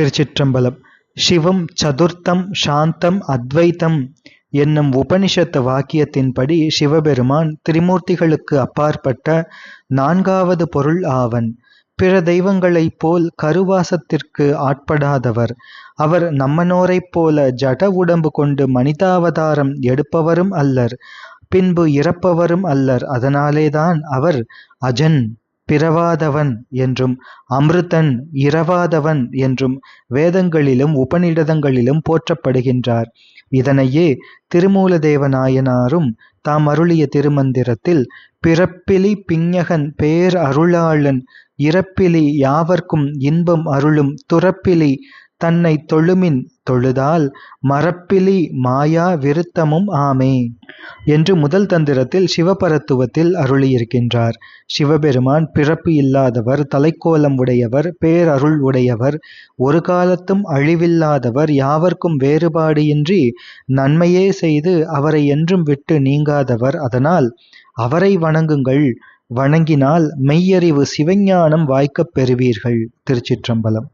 திருச்சிற்றம்பலம். சிவம் சதுர்த்தம் சாந்தம் அத்வைத்தம் என்னும் உபனிஷத்து வாக்கியத்தின்படி சிவபெருமான் திரிமூர்த்திகளுக்கு அப்பாற்பட்ட நான்காவது பொருள் ஆவன். பிற தெய்வங்களைப் போல் கருவாசத்திற்கு ஆட்படாதவர். அவர் நம்மனோரைப் போல ஜட உடம்பு கொண்டு மனிதாவதாரம் எடுப்பவரும் அல்லர். பின்பு இறப்பவரும் அல்லர். அதனாலேதான் அவர் அஜன். பிறவாதவன் என்றும் அமிர்தன் இரவாதவன் என்றும் வேதங்களிலும் உபநிடதங்களிலும் போற்றப்படுகின்றார். இதனையே திருமூலதேவ நாயனாரும் தாம் அருளிய திருமந்திரத்தில் பிறப்பிலி பிஞ்ஞகன் பேர் அருளாளன் இறப்பிலி யாவர்க்கும் இன்பம் அருளும் துறப்பிலி தன்னை தொழுமின் தொழுதால் மறப்பிலி மாயா விருத்தமும் ஆமே என்று முதல் தந்திரத்தில் சிவபரத்துவத்தில் அருளியிருக்கின்றார். சிவபெருமான் பிறப்பு இல்லாதவர் தலைக்கோலம் உடையவர் பேரருள் உடையவர் ஒரு காலத்தும் அழிவில்லாதவர் யாவர்க்கும் வேறுபாடு இன்றி நன்மையே செய்து அவரை என்றும் விட்டு நீங்காதவர். அதனால் அவரை வணங்குங்கள் வணங்கினால் மெய்யறிவு சிவஞானம் வாய்க்கப் பெறுவீர்கள். திருச்சிற்றம்பலம்.